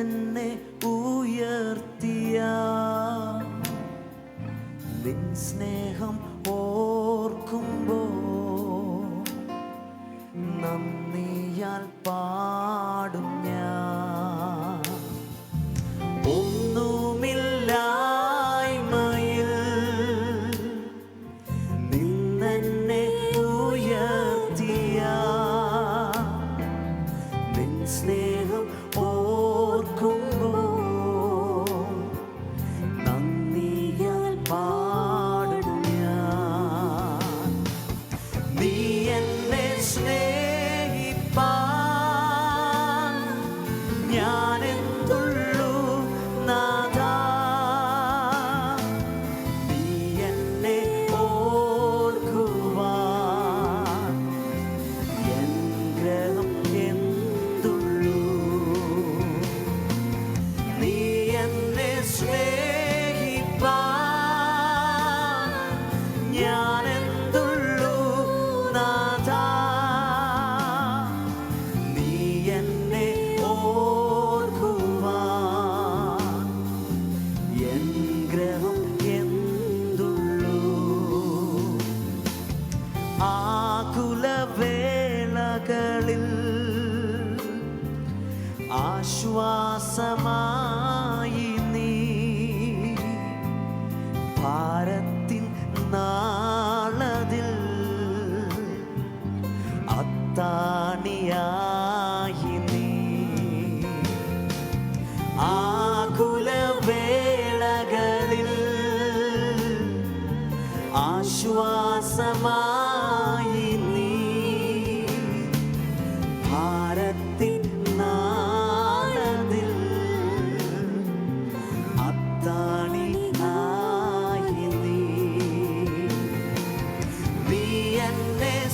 തന്നെ ഉയർത്തിയ നിൻ സ്നേഹം 伴娘 ആകുലവേളകളിൽ ആശ്വാസമായി നീ ഭാരത്തിൻ നാളതിൽ അത്താണിയായി നീ. ആകുലവേളകളിൽ ആശ്വാസമായി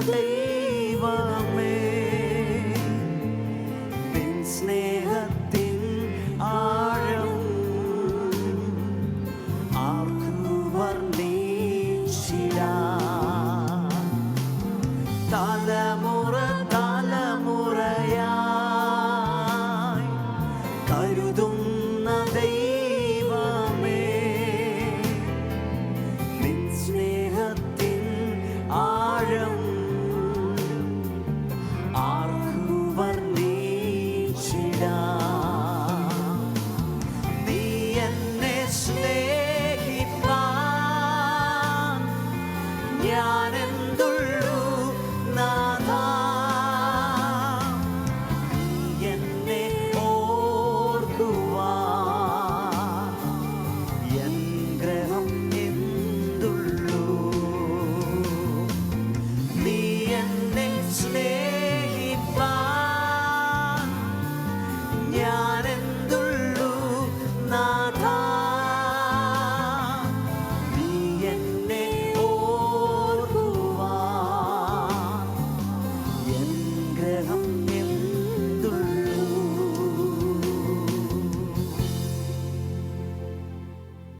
ദൈവമേ. നിൻ സ്നേഹത്തിൻ ആഴം ആർക്കു വർണീശില. തലമുറ Yeah.